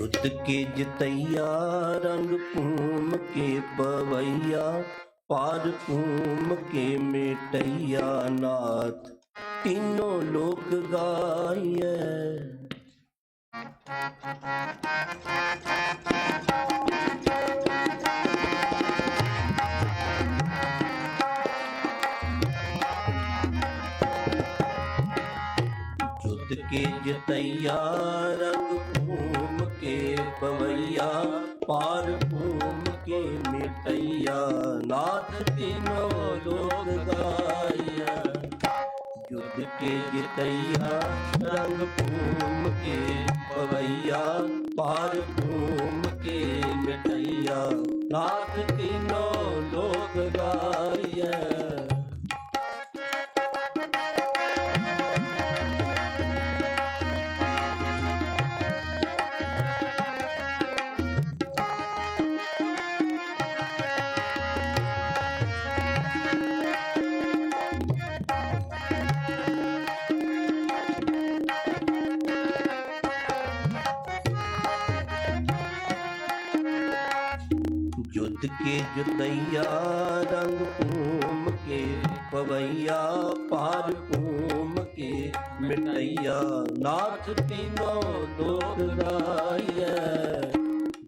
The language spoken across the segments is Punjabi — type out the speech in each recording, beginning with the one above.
ਜੁਤ ਕੇ ਜਿਤਈਆ, ਰੰਗ ਪੂਮ ਕੇ ਪਵਈਆ, ਪਾਰ ਭੂਮ ਕੇ ਮਿਟਈਆ ਨਾਥ, ਤਿੰਨੋ ਲੋਕ ਗਾਈਐ। ਜੁਤ ਕੇ ਜਿਤਈਆ, ਰੰਗ ਪਵਈਆ, ਪਾਰ ਭੂਮ ਕੇ ਮਿਟਈਆ, ਨਾਥ ਤਿਨੋ ਲੋਕ ਗਾਇਆ ਜੁਦ ਕੇ ਜਿਤਈਆ, ਰੰਗ ਭੂਮ ਕੇ ਪਵਈਆ, ਪਾਰ ਭੂਮ ਕੇ ਮਿਟਈਆ, ਨਾਥ ਤਿਨੋ ਲੋਕ ਗਾਇਆ ਕੇ ਜੁਦਈਆ ਰੰਗ ਭੂਮ ਕੇ, ਪਵਈਆ ਪਾਰ ਭੂਮ ਕੇ ਮਿਟਈਆ। ਨਾਥ ਤੀਨੋ ਦੋਖ ਰਾਈਐ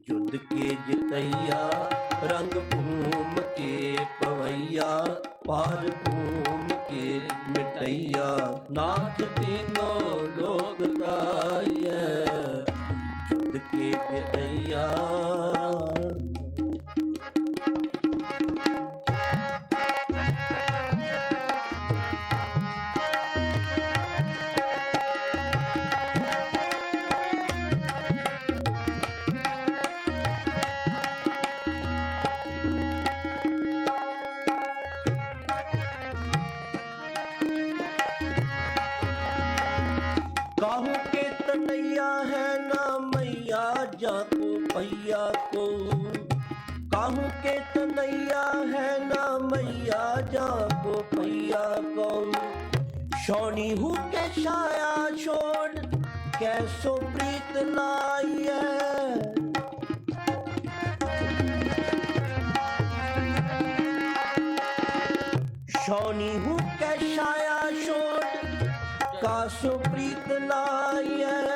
ਜੁਦ ਕੇ ਜਿਤਈਆ ਰੰਗ ਭੂਮ ਕੇ, ਪਵਈਆ ਪਾਰ ਭੂਮ ਕੇ ਮਿਟਈਆ। ਨਾਥ ਤੀਨੋ ਦੋਖ ਰਾਈਐ ਜੁਦ ਕੇ ਜਿਤਈਆ पैया को। काहू के तनैया है ना मैया जाको पैया को। शौनी हूँ के छाया छोड़, कैसो प्रीत लाई है शौनी हूँ के छाया छोड़, कासो प्रीत लाय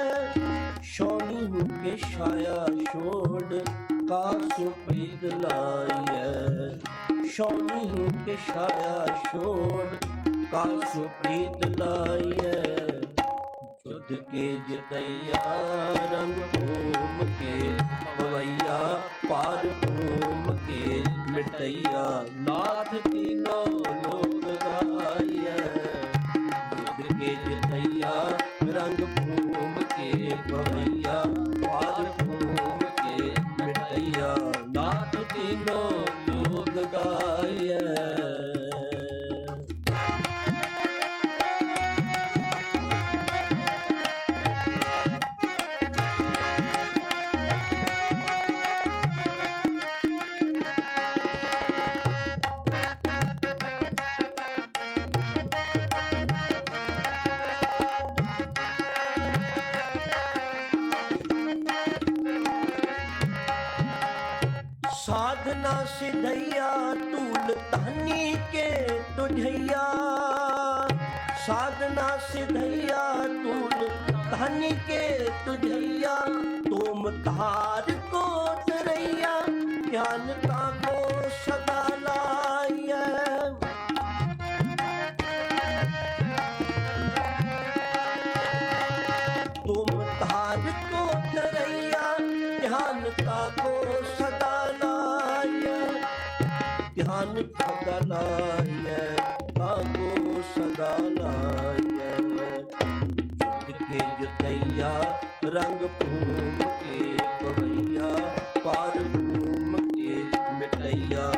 ਵਿਛਾਇਆ ਛੋੜ ਕਾਸੂ ਪ੍ਰੀਤ ਲਾਈਐ। ਸ਼ੌਨੀ ਵਿਛਾਇਆ ਛੋੜ ਕਾਸੂ ਪ੍ਰੀਤ ਲਾਈਐ। ਜੁਦ ਕੇ ਜਤਿਆ ਰੰਗ ਭੂਮ ਕੇ, ਪਵਈਆ ਪਾਰ ਭੂਮ ਕੇ, ਮਿਟਈਆ ਨਾਥ ਦੀਨੋ साधना सिधैया तूल तहनी के तुझैया साधना सिधैया तूल तहनी के तुझैया तुम धार ਧਿਆਨ ਸਦਾ ਲਾਈਐ ਕਾਗੋ ਸਦਾ ਲਾਈਐ ਜੁਗ ਕੇ ਜੁਤਈਆ ਰੰਗ ਭੂਮ ਕੇ ਪਵਈਆ ਪਾਰ ਭੂਮ ਕੇ ਮਿਟਈਆ।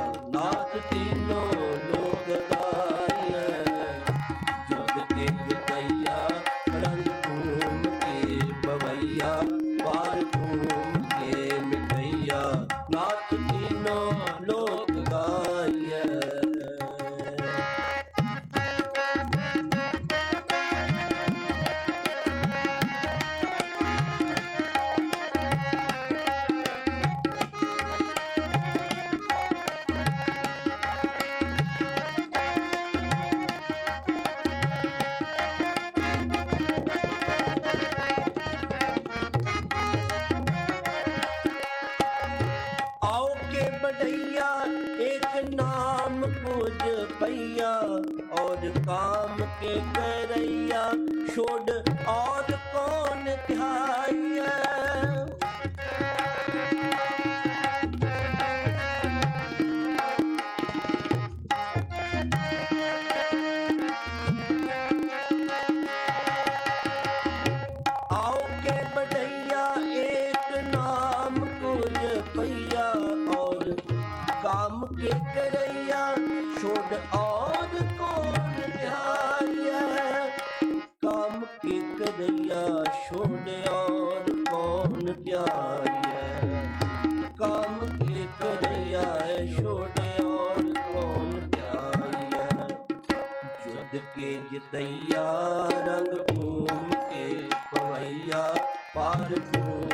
ਵਾਹਿਗੁਰੂ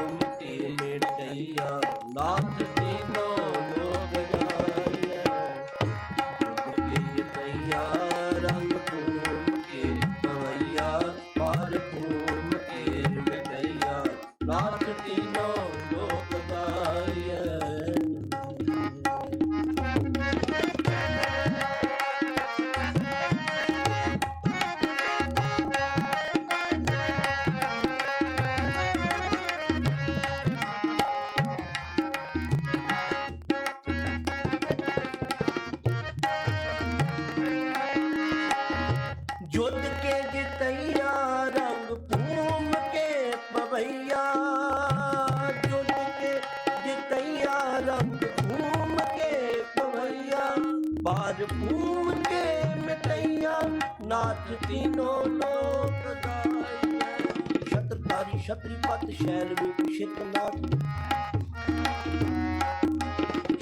ਸੱਚ ਦੀਨੋ ਲੋਕ ਗਾਈਐ ਛਤਰਧਾਰੀ ਛਤਰੀ ਪਤ ਸ਼ੈਲ ਰੂਪ ਛਿਤਨਾਥ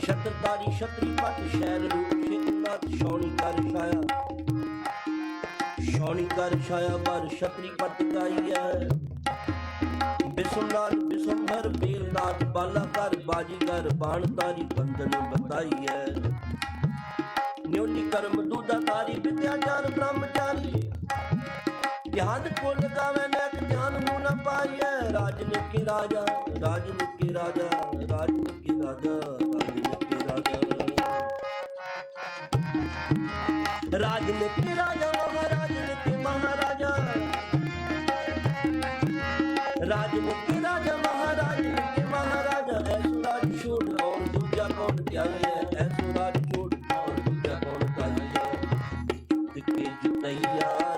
ਛਤਰਧਾਰੀ ਛਤਰੀ ਪਤ ਸ਼ੈਲ ਰੂਪ ਛਿਤਨਾਥ ਸ਼ੌਣੀ ਕਰ ਛਾਇਆ। ਸ਼ੌਣੀ ਕਰ ਛਾਇਆ ਪਰ ਛਤਰੀ ਪਤ ਗਾਈਐ। ਬਿਸਮਲਾਲ ਬਿਸਮਹਰ ਬੀਰਨਾਥ ਬਾਲਾ ਕਰ ਬਾਜੀਗਰ ਬਾਣ ਤਾਰੀ ਬੰਦਨ ਬਤਾਈਐ। ਨਿਉਟੀ ਕਰਮ ਦੂਦਾ ਤਾਰੀ ਵਿਦਿਆ ਜਾਨ ਬ੍ਰਹਮਚਾਰੀ। ਗਿਆਨ ਕੋ ਲਗਾਵੇ ਨੈਕ ਧਿਆਨ ਨੂੰ ਨਾ ਪਾਈਐ। ਰਾਜਨਿਕੀ ਰਾਜਾ ਰਾਜਨਿਕੀ ਰਾਜਾ ਰਾਜਨਿਕੀ ਰਾਜਾ ਰਾਜਨਿਕੀ ਰਾਜਾ। ਰਾਜਨਿਕੀ ਰਾਜਾ ਮਹਾਰਾਜਨਿਕੀ ਮਹਾਰਾਜਾ। ஐயா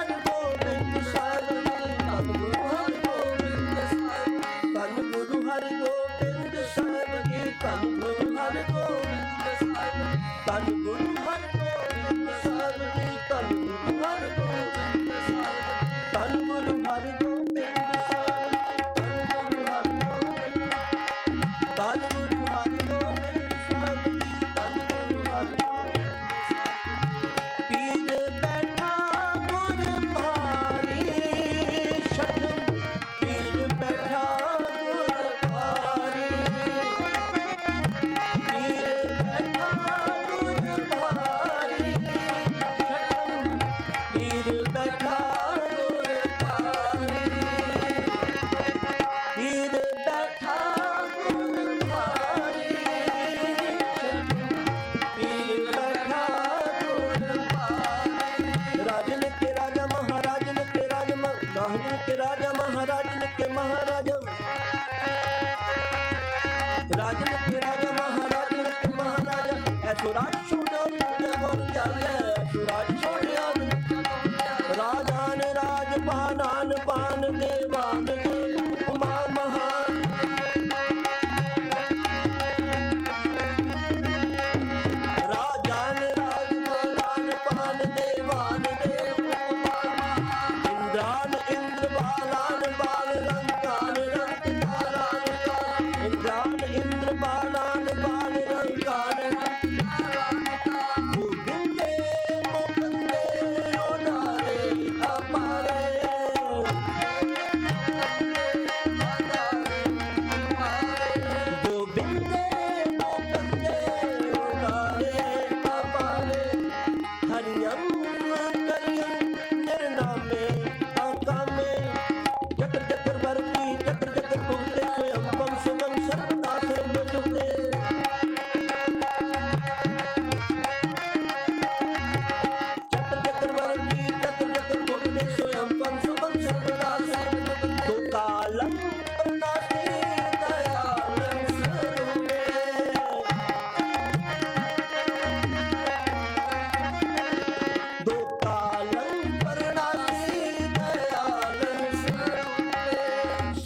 Hallelujah. পান পান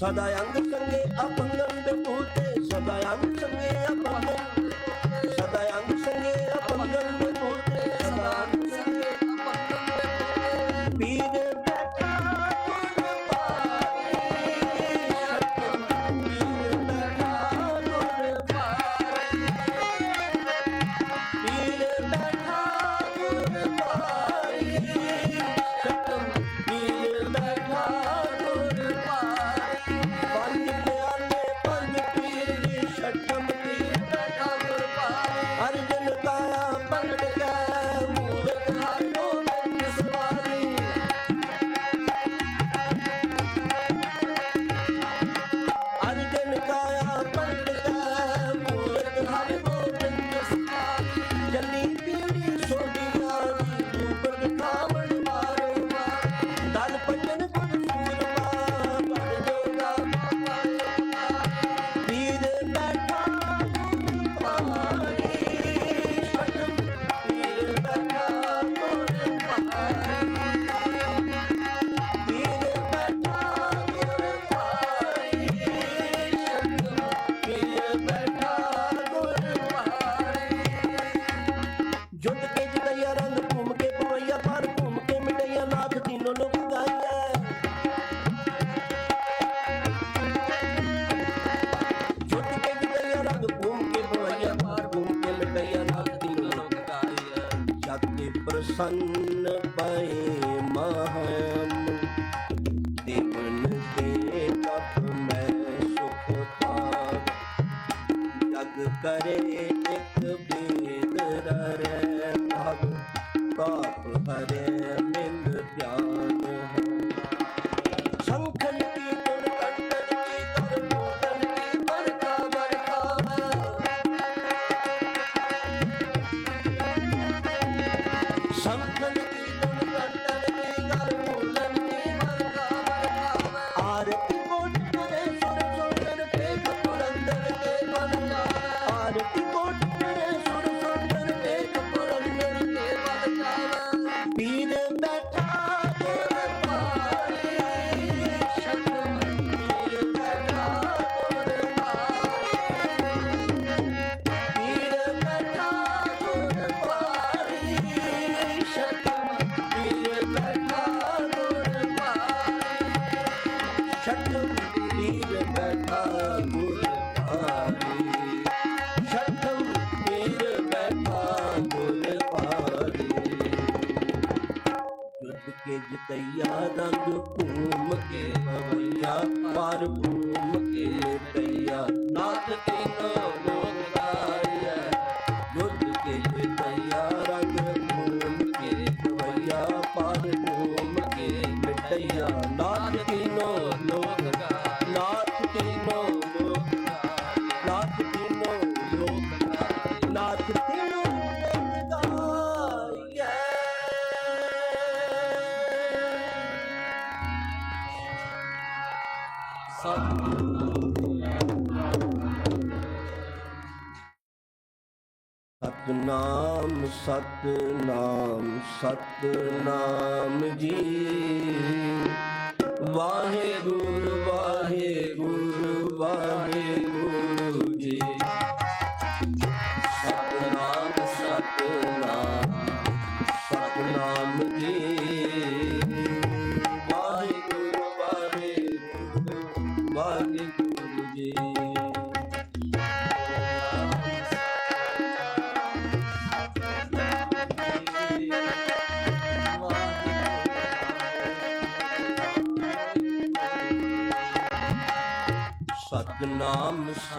Sadayang dekati apang nang depo ਆਪ ਭਰੇ ਮਿਲ ਪਿਆਰ ਹੋ ਸੰਖੰਤੀ ਕਈਆ ਸਤਨਾਮ ਸਤਨਾਮ ਸਤਨਾਮ ਜੀ।